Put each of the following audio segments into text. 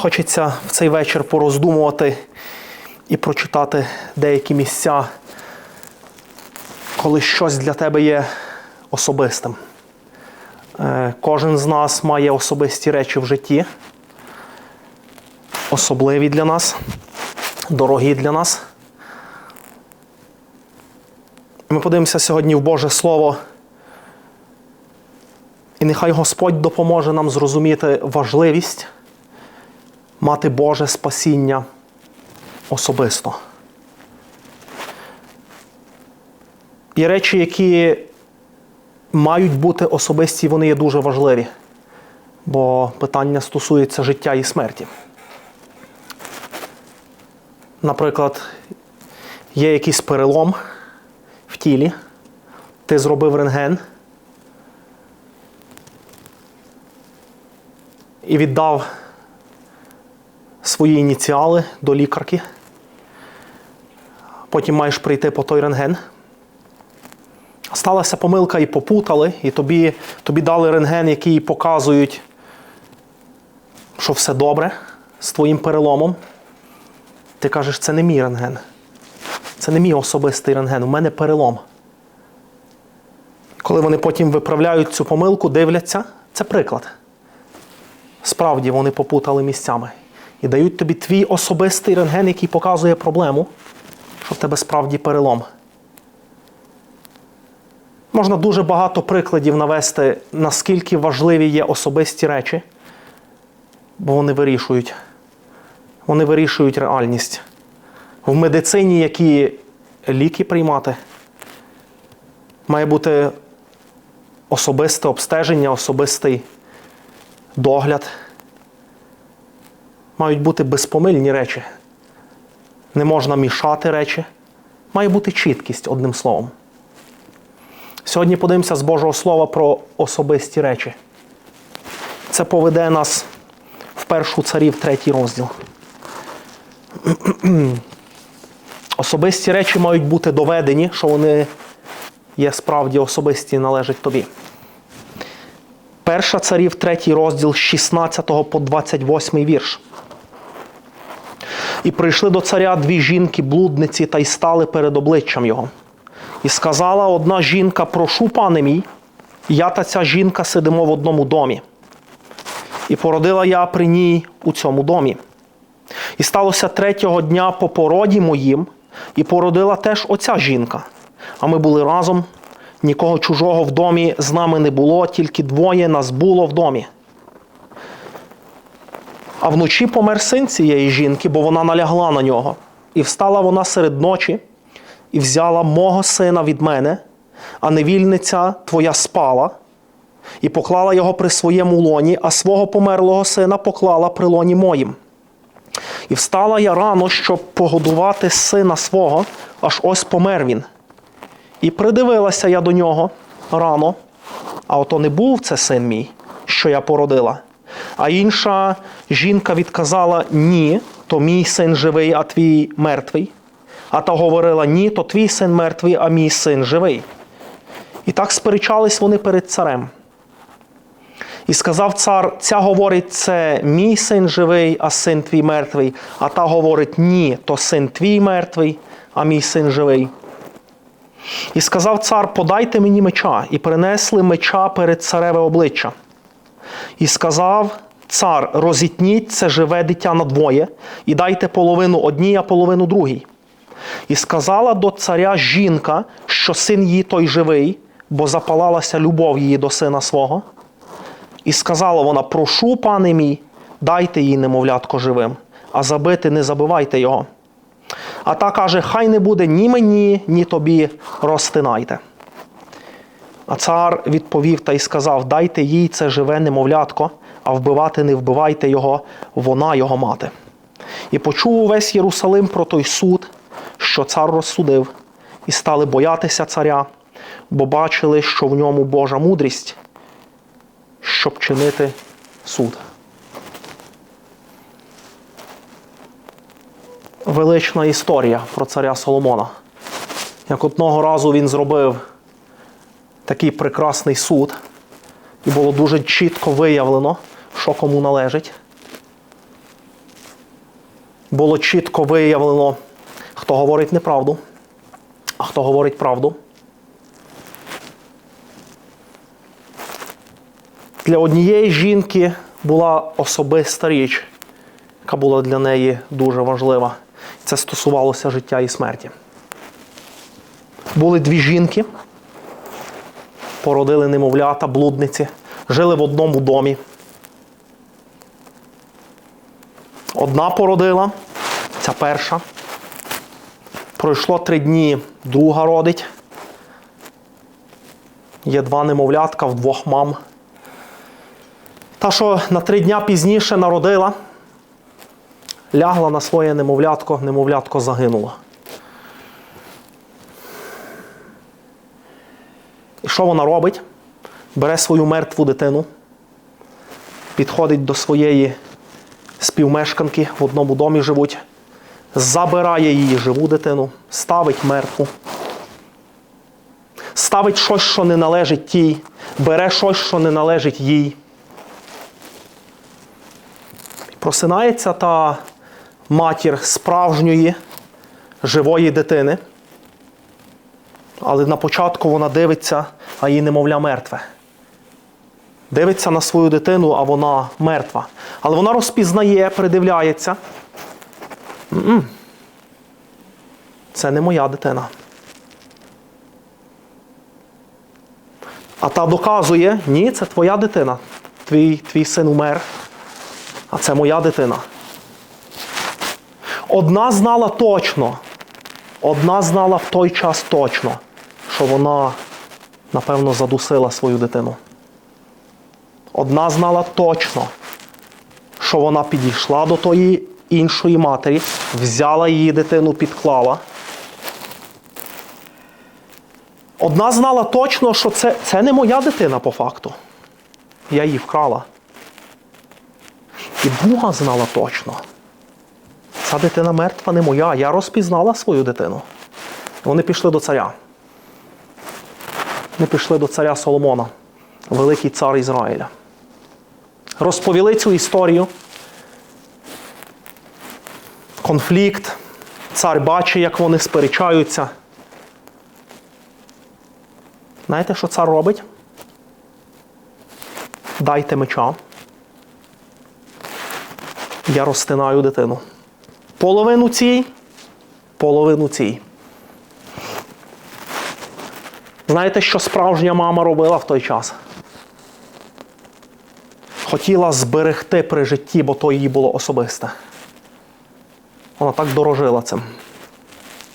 Хочеться в цей вечір пороздумувати і прочитати деякі місця, коли щось для тебе є особистим. Е, Кожен з нас має особисті речі в житті, особливі для нас, дорогі для нас. Ми подивимося сьогодні в Боже Слово. І нехай Господь допоможе нам зрозуміти важливість мати Боже спасіння особисто. Є речі, які мають бути особисті, вони є дуже важливі, бо питання стосується життя і смерті. Наприклад, є якийсь перелом в тілі, ти зробив рентген і віддав свої ініціали до лікарки. Потім маєш прийти по той рентген. Сталася помилка і попутали, і тобі, тобі дали рентген, який показують, що все добре з твоїм переломом. Ти кажеш, це не мій рентген. Це не мій особистий рентген, у мене перелом. Коли вони потім виправляють цю помилку, дивляться, це приклад. Справді вони попутали місцями. І дають тобі твій особистий рентген, який показує проблему, що в тебе справді перелом. Можна дуже багато прикладів навести, наскільки важливі є особисті речі, бо вони вирішують. Вони вирішують реальність. В медицині, які ліки приймати, має бути особисте обстеження, особистий догляд. Мають бути безпомильні речі. Не можна мішати речі. Має бути чіткість, одним словом. Сьогодні подивимося з Божого Слова про особисті речі. Це поведе нас в першу царів, третій розділ. Особисті речі мають бути доведені, що вони є справді особисті і належать тобі. Перша царів, третій розділ 16 по 28 вірш. І прийшли до царя дві жінки-блудниці та й стали перед обличчям його. І сказала одна жінка: Прошу, пане мій, я та ця жінка сидимо в одному домі. І породила я при ній у цьому домі. І сталося третього дня по породі моїм, і породила теж оця жінка. А ми були разом, нікого чужого в домі з нами не було, тільки двоє нас було в домі. А вночі помер син цієї жінки, бо вона налягла на нього. І встала вона серед ночі, і взяла мого сина від мене, а невільниця твоя спала, і поклала його при своєму лоні, а свого померлого сина поклала при лоні моїм. І встала я рано, щоб погодувати сина свого, аж ось помер він. І придивилася я до нього рано, а ото не був це син мій, що я породила. А інша жінка відказала: ні, то мій син живий, а твій мертвий. А та говорила: ні, то твій син мертвий, а мій син живий. І так сперечались вони перед царем. І сказав цар: ця говорить, це мій син живий, а син твій мертвий. А та говорить: ні, то син твій мертвий, а мій син живий. І сказав цар: подайте мені меча, і принесли меча перед цареве обличчя. І сказав цар: розітніть це живе дитя на двоє, і дайте половину одній, а половину другій. І сказала до царя жінка, що син її той живий, бо запалалася любов її до сина свого. І сказала вона: Прошу, пане мій, дайте їй немовлятко живим, а забити не забивайте його. А та каже: Хай не буде ні мені, ні тобі, розтинайте. А цар відповів та й сказав: Дайте їй це живе немовлятко, а вбивати не вбивайте його, вона його мати. І почув увесь Єрусалим про той суд, що цар розсудив, і стали боятися царя, бо бачили, що в ньому Божа мудрість, щоб чинити суд. Велична історія про царя Соломона. Як одного разу він зробив такий прекрасний суд, і було дуже чітко виявлено, що кому належить. було чітко виявлено, хто говорить неправду, а хто говорить правду. Для однієї жінки була особиста річ, яка була для неї дуже важлива. Це стосувалося життя і смерті. Були дві жінки, породили немовлята, блудниці, жили в одному домі. Одна породила, ця перша. Пройшло три дні, друга родить. Є два немовлятка в двох мам. Та, що на три дня пізніше народила, лягла на своє немовлятко, немовлятко загинуло. І що вона робить? Бере свою мертву дитину, підходить до своєї співмешканки, в одному домі живуть, забирає її живу дитину, ставить мертву, ставить щось, що не належить тій, бере щось, що не належить їй. Просинається та матір справжньої живої дитини. Але на початку вона дивиться, а її немовля мертве. Дивиться на свою дитину, а вона мертва. Але вона розпізнає, придивляється. М-м. Це не моя дитина. А та доказує, ні, це твоя дитина. Твій, твій син умер, а це моя дитина. Одна знала точно, одна знала в той час точно, що вона, напевно, задусила свою дитину. Одна знала точно, що вона підійшла до тої іншої матері, взяла її дитину, підклала. Одна знала точно, що це, це не моя дитина по факту. Я її вкрала. І друга знала точно. Ця дитина мертва не моя. Я розпізнала свою дитину. Вони пішли до царя. Вони пішли до царя Соломона, великий цар Ізраїля. Розповіли цю історію. Конфлікт. Цар бачить, як вони сперечаються. Знаєте, що цар робить? Дайте меча. Я розтинаю дитину. Половину цій, половину цій. Знаєте, що справжня мама робила в той час? Хотіла зберегти при житті, бо то її було особисте. Вона так дорожила цим.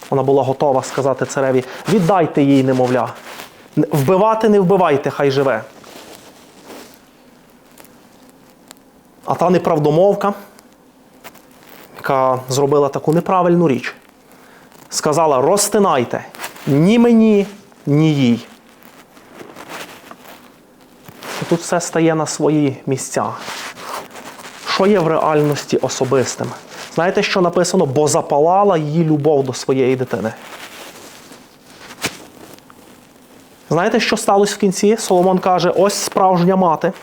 Вона була готова сказати цареві: віддайте їй немовля. Вбивати не вбивайте, хай живе. А та неправдомовка, яка зробила таку неправильну річ, сказала: розтинайте ні мені, ні їй. І тут все стає на свої місця. Що є в реальності особистим? Знаєте, що написано? Бо запалала її любов до своєї дитини. Знаєте, що сталося в кінці? Соломон каже: ось справжня мати,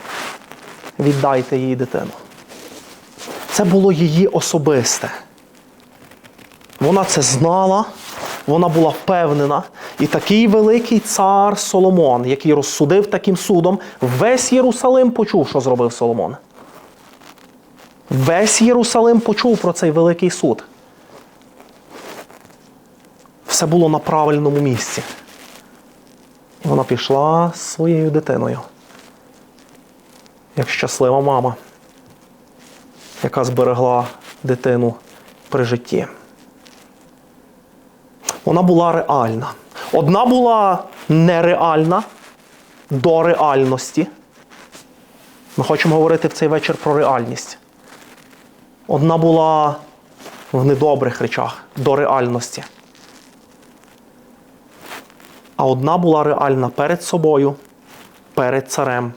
віддайте їй дитину. Це було її особисте. Вона це знала, вона була впевнена. І такий великий цар Соломон, який розсудив таким судом, весь Єрусалим почув, що зробив Соломон. Весь Єрусалим почув про цей великий суд. Все було на правильному місці. Вона пішла з своєю дитиною. Як щаслива мама, яка зберегла дитину при житті. Вона була реальна. Одна була нереальна до реальності. Ми хочемо говорити в цей вечір про реальність. Одна була в недобрих речах до реальності. А одна була реальна перед собою, перед царем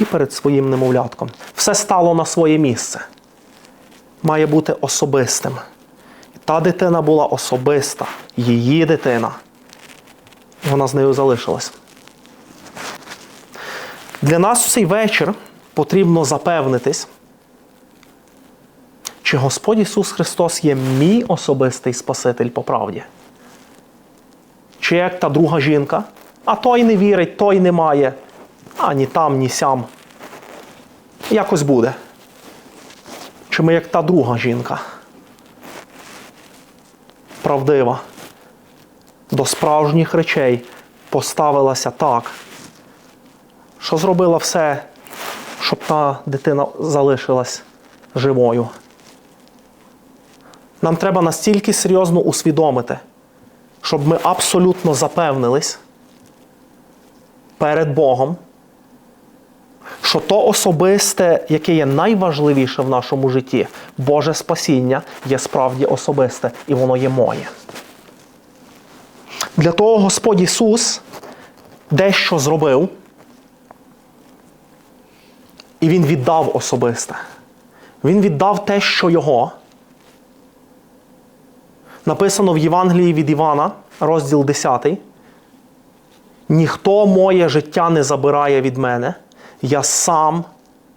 і перед своїм немовлятком. Все стало на своє місце. Має бути особистим. Та дитина була особиста, її дитина. Вона з нею залишилась. Для нас в цей вечір потрібно запевнитись, чи Господь Ісус Христос є мій особистий Спаситель по правді? Чи як та друга жінка, а той не вірить, той не має, а ні там, ні сям. Якось буде. Чи ми як та друга жінка? Правдива. До справжніх речей поставилася так, що зробила все, щоб та дитина залишилась живою. Нам треба настільки серйозно усвідомити, щоб ми абсолютно запевнились перед Богом, що то особисте, яке є найважливіше в нашому житті, Боже спасіння, є справді особисте, і воно є моє. Для того Господь Ісус дещо зробив, і Він віддав особисте. Він віддав те, що Його. Написано в Євангелії від Івана, розділ 10. Ніхто моє життя не забирає від мене, я сам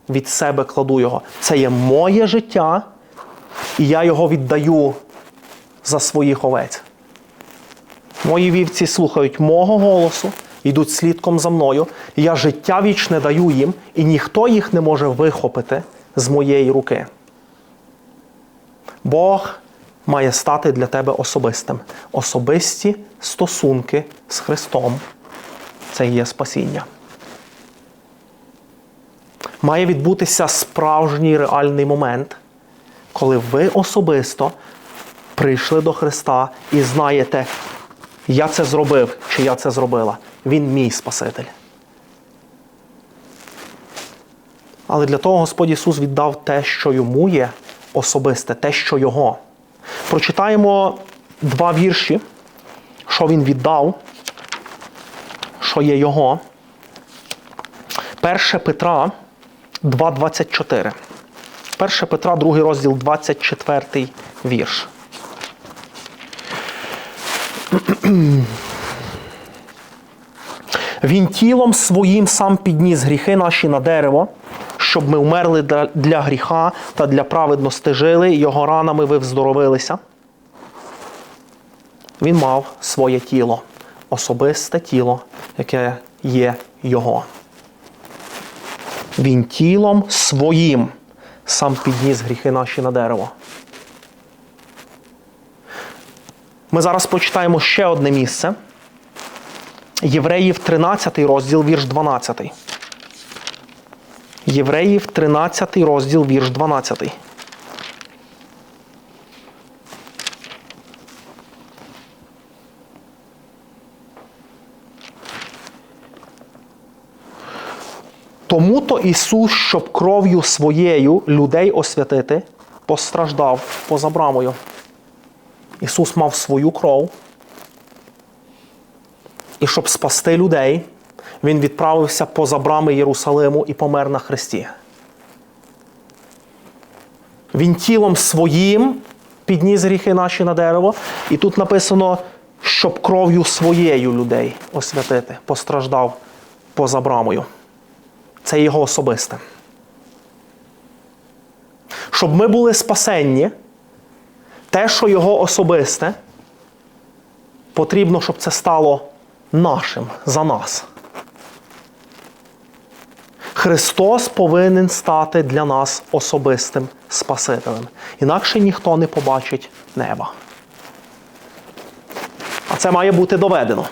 від себе кладу його. Це є моє життя, і я його віддаю за своїх овець. Мої вівці слухають мого голосу, йдуть слідком за мною. Я життя вічне даю їм, і ніхто їх не може вихопити з моєї руки. Бог має стати для тебе особистим. Особисті стосунки з Христом. Це є спасіння. Має відбутися справжній реальний момент, коли ви особисто прийшли до Христа і знаєте, я це зробив чи я це зробила. Він мій Спаситель. Але для того Господь Ісус віддав те, що йому є особисте, те, що Його. Прочитаємо два вірші, що Він віддав, що є Його. 1 Петра 2,24. 1 Петра, 2 розділ, 24 вірш. Він тілом своїм сам підніс гріхи наші на дерево, щоб ми вмерли для- гріха та для праведності жили, його ранами ви вздоровилися. Він мав своє тіло, особисте тіло, яке є його. Він тілом своїм сам підніс гріхи наші на дерево. Ми зараз почитаємо ще одне місце. Євреїв 13 розділ, вірш 12. Євреїв 13 розділ, вірш 12. Тому то Ісус, щоб кров'ю своєю людей освятити, постраждав поза брамою. Ісус мав свою кров. І щоб спасти людей, Він відправився поза брами Єрусалиму і помер на хресті. Він тілом своїм підніс гріхи наші на дерево. І тут написано, щоб кров'ю своєю людей освятити, постраждав поза брамою. Це його особисте. Щоб ми були спасенні, те, що його особисте, потрібно, щоб це стало нашим за нас. Христос повинен стати для нас особистим Спасителем. Інакше ніхто не побачить неба. А це має бути доведено.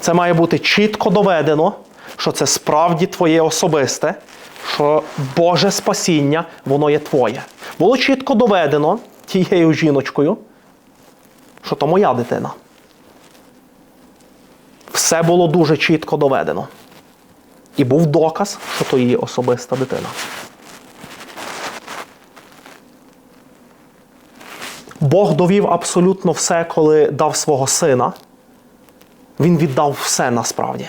Це має бути чітко доведено, що це справді твоє особисте, що Боже спасіння, воно є твоє. Було чітко доведено тією жіночкою, що то моя дитина. Все було дуже чітко доведено. І був доказ, що то її особиста дитина. Бог довів абсолютно все, коли дав свого сина. Він віддав все насправді.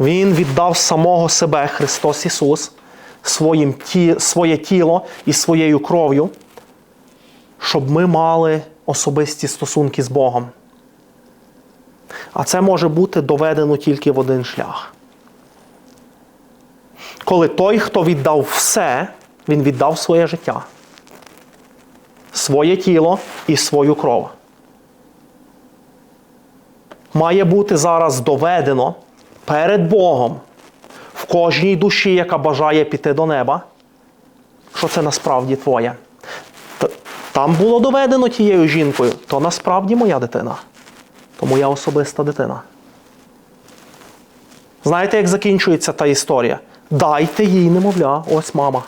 Він віддав самого себе, Христос Ісус, своїм ті, своє тіло і своєю кров'ю, щоб ми мали особисті стосунки з Богом. А це може бути доведено тільки в один шлях. Коли той, хто віддав все, Він віддав своє життя, своє тіло і свою кров. Має бути зараз доведено перед Богом в кожній душі, яка бажає піти до неба, що це насправді твоє. Там було доведено тією жінкою, то насправді моя дитина, то моя особиста дитина. Знаєте, як закінчується та історія? Дайте їй немовля, ось мама.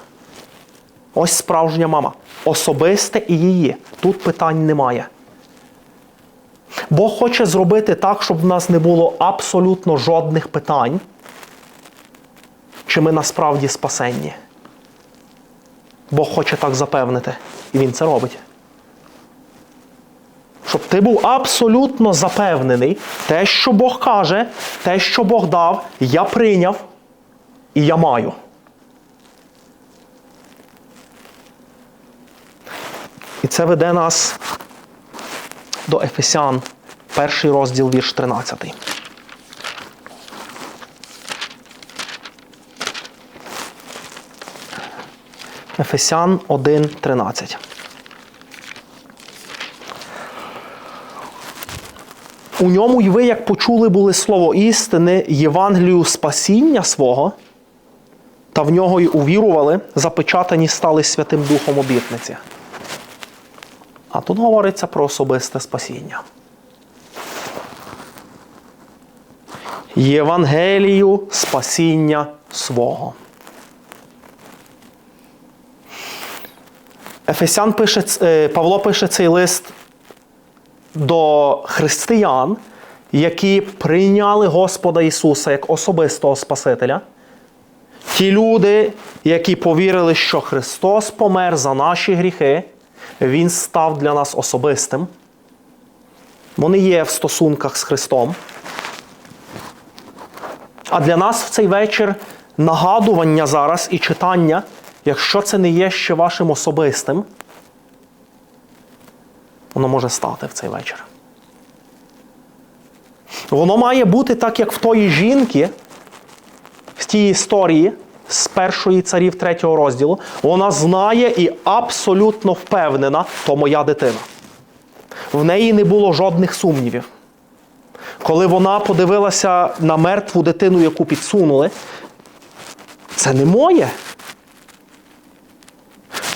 Ось справжня мама. Особисте і її. Тут питань немає. Бог хоче зробити так, щоб в нас не було абсолютно жодних питань, чи ми насправді спасенні. Бог хоче так запевнити. І Він це робить. Щоб ти був абсолютно запевнений, те, що Бог каже, те, що Бог дав, я прийняв і я маю. І це веде нас до Ефесян, перший розділ, вірш 13. Ефесян 1, 13. У ньому й ви, як почули були слово істини, Євангелію спасіння свого, та в нього й увірували, запечатані стали Святим Духом обітниці. А тут говориться про особисте спасіння. Євангелію спасіння свого. Ефесян пише, е, Павло пише цей лист до християн, які прийняли Господа Ісуса як особистого Спасителя. Ті люди, які повірили, що Христос помер за наші гріхи, Він став для нас особистим. Вони є в стосунках з Христом. А для нас в цей вечір нагадування зараз і читання, якщо це не є ще вашим особистим, воно може стати в цей вечір. Воно має бути так, як в тої жінки, в тій історії з першої царів третього розділу. Вона знає і абсолютно впевнена, то моя дитина. В неї не було жодних сумнівів. Коли вона подивилася на мертву дитину, яку підсунули, це не моє.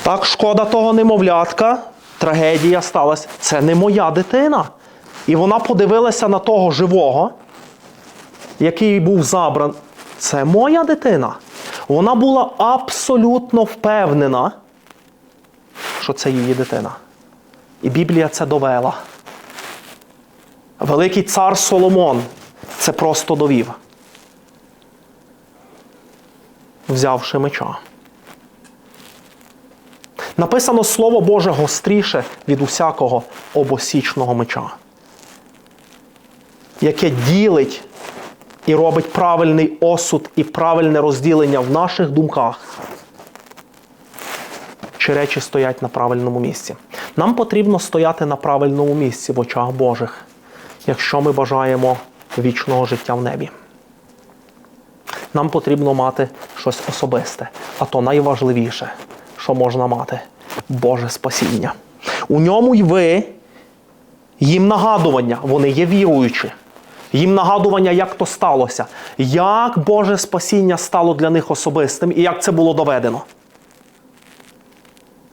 Так, шкода того немовлятка, трагедія сталася. Це не моя дитина. І вона подивилася на того живого, який був забран. Це моя дитина. Вона була абсолютно впевнена, що це її дитина. І Біблія це довела. Великий цар Соломон це просто довів, взявши меча. Написано Слово Боже гостріше від усякого обосічного меча, яке ділить і робить правильний осуд і правильне розділення в наших думках, чи речі стоять на правильному місці. Нам потрібно стояти на правильному місці в очах Божих, якщо ми бажаємо вічного життя в небі. Нам потрібно мати щось особисте, а то найважливіше, що можна мати Боже спасіння. У ньому й ви, їм нагадування, вони є віруючі. Їм нагадування, як то сталося, як Боже спасіння стало для них особистим і як це було доведено.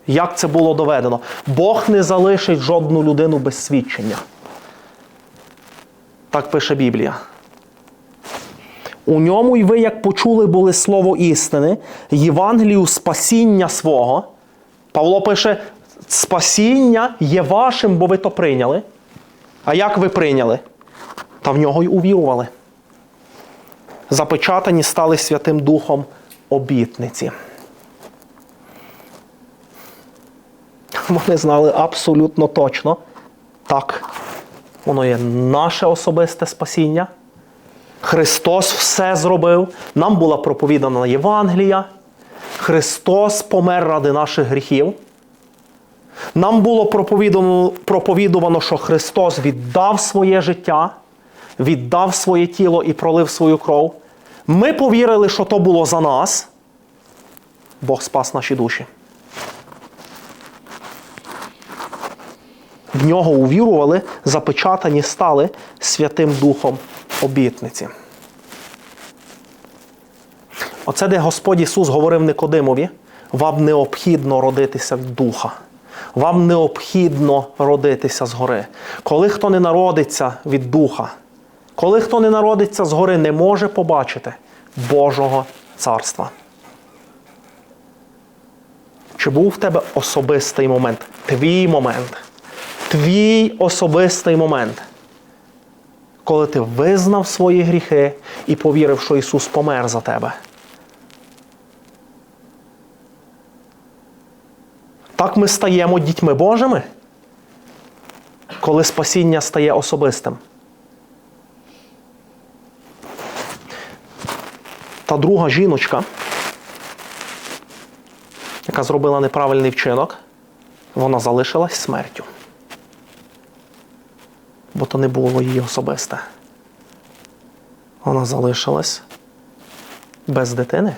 Як це було доведено? Бог не залишить жодну людину без свідчення. Так пише Біблія. У ньому й ви, як почули, були слово істини, Євангелію спасіння свого. Павло пише: спасіння є вашим, бо ви то прийняли. А як ви прийняли? Та в нього й увірували. Запечатані стали Святим Духом обітниці. Вони знали абсолютно точно. Так, воно є наше особисте спасіння. Христос все зробив. Нам була проповідана Євангелія. Христос помер ради наших гріхів. Нам було проповідано, проповідувано, що Христос віддав своє життя, віддав своє тіло і пролив свою кров. Ми повірили, що то було за нас. Бог спас наші душі. В нього увірували, запечатані стали Святим Духом обітниці. Оце, де Господь Ісус говорив Никодимові, вам необхідно родитися від Духа. Вам необхідно родитися згори. Коли хто не народиться від Духа, коли хто не народиться згори, не може побачити Божого царства. Чи був в тебе особистий момент? Твій момент. Твій особистий момент. Коли ти визнав свої гріхи і повірив, що Ісус помер за тебе. Так ми стаємо дітьми Божими, коли спасіння стає особистим. Друга жіночка, яка зробила неправильний вчинок, вона залишилась смертю. Бо то не було її особисте. Вона залишилась без дитини.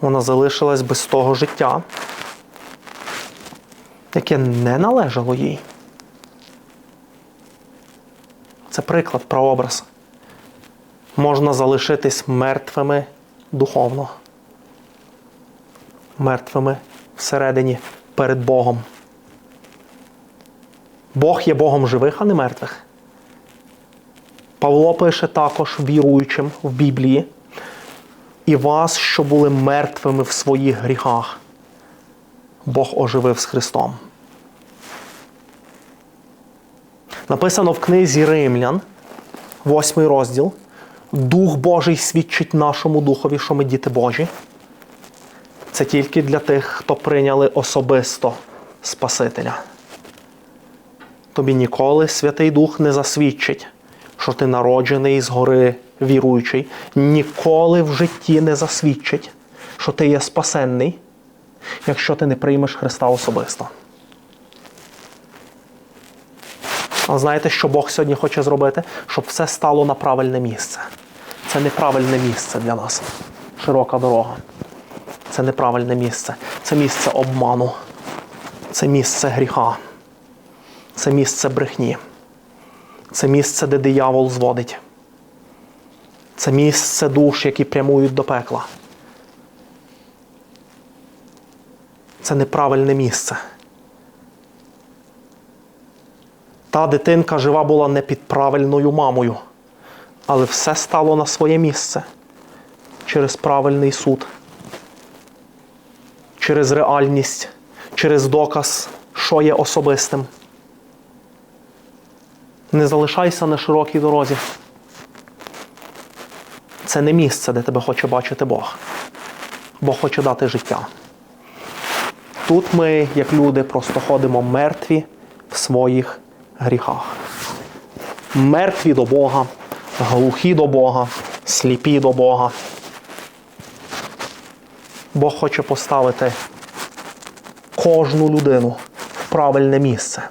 Вона залишилась без того життя, яке не належало їй. Це приклад, прообраз. Можна залишитись мертвими духовно, мертвими всередині перед Богом. Бог є Богом живих, а не мертвих. Павло пише також віруючим в Біблії. І вас, що були мертвими в своїх гріхах, Бог оживив з Христом. Написано в книзі Римлян, 8 розділ. Дух Божий свідчить нашому духові, що ми діти Божі. Це тільки для тих, хто прийняли особисто Спасителя. Тобі ніколи Святий Дух не засвідчить, що ти народжений згори віруючий. Ніколи в житті не засвідчить, що ти є спасенний, якщо ти не приймеш Христа особисто. А знаєте, що Бог сьогодні хоче зробити? Щоб все стало на правильне місце. Це неправильне місце для нас. Широка дорога. Це неправильне місце. Це місце обману. Це місце гріха. Це місце брехні. Це місце, де диявол зводить. Це місце душ, які прямують до пекла. Це неправильне місце. Та дитинка жива була не під правильною мамою, але все стало на своє місце через правильний суд, через реальність, через доказ, що є особистим. Не залишайся на широкій дорозі. Це не місце, де тебе хоче бачити Бог. Бог хоче дати життя. Тут ми, як люди, просто ходимо мертві в своїх гріхах. Мертві до Бога, глухі до Бога, сліпі до Бога. Бог хоче поставити кожну людину в правильне місце,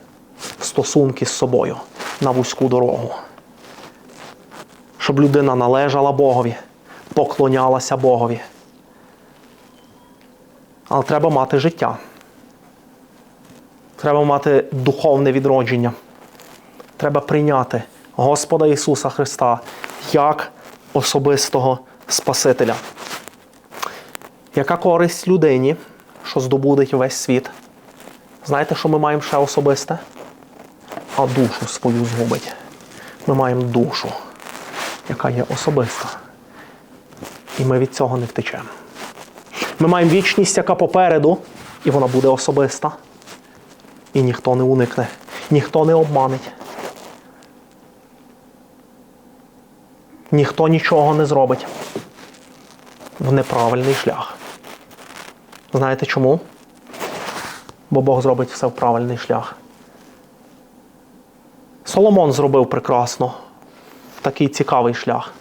в стосунки з собою на вузьку дорогу. Щоб людина належала Богові, поклонялася Богові. Але треба мати життя. Треба мати духовне відродження. Треба прийняти Господа Ісуса Христа як особистого Спасителя. Яка користь людині, що здобудеть весь світ? Знаєте, що ми маємо ще особисте? А душу свою згубить. Ми маємо душу, яка є особиста. І ми від цього не втечемо. Ми маємо вічність, яка попереду, і вона буде особиста. І ніхто не уникне, ніхто не обманить. Ніхто нічого не зробить в неправильний шлях. Знаєте чому? Бо Бог зробить все в правильний шлях. Соломон зробив прекрасно такий цікавий шлях.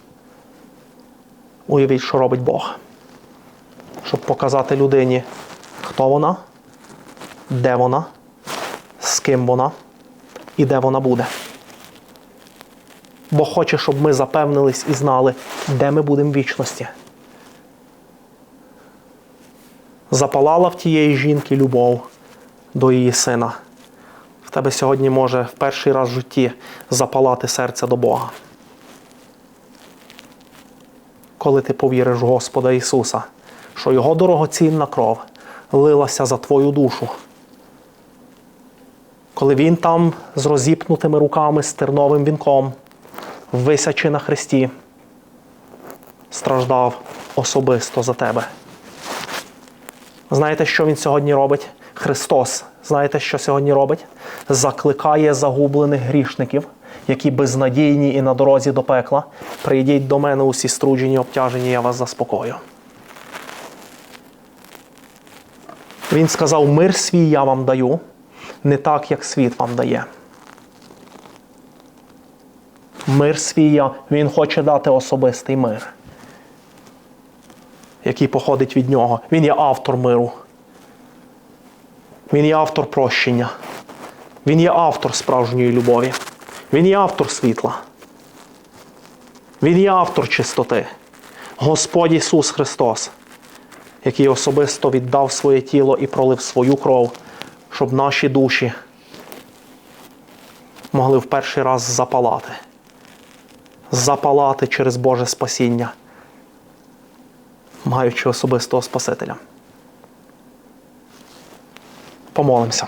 Уявіть, що робить Бог. Щоб показати людині, хто вона, де вона, з ким вона і де вона буде. Бог хоче, щоб ми запевнились і знали, де ми будемо в вічності. запалала в тієї жінки любов до її сина. В тебе сьогодні може в перший раз в житті запалати серце до Бога. Коли ти повіриш в Господа Ісуса, що Його дорогоцінна кров лилася за твою душу. Коли Він там з розіпнутими руками, з терновим вінком, висячи на хресті, страждав особисто за тебе. Знаєте, що Він сьогодні робить? Христос, знаєте, що сьогодні робить? Закликає загублених грішників, які безнадійні і на дорозі до пекла. Прийдіть до мене усі струджені, обтяжені, я вас заспокою. Він сказав: мир свій я вам даю, не так, як світ вам дає. Мир свій він хоче дати особистий мир, який походить від нього. Він є автор миру. Він є автор прощення. Він є автор справжньої любові. Він є автор світла. Він є автор чистоти. Господь Ісус Христос, який особисто віддав своє тіло і пролив свою кров, щоб наші душі могли в перший раз запалати. Запалати через Боже спасіння, маючи особистого Спасителя. Помолимося.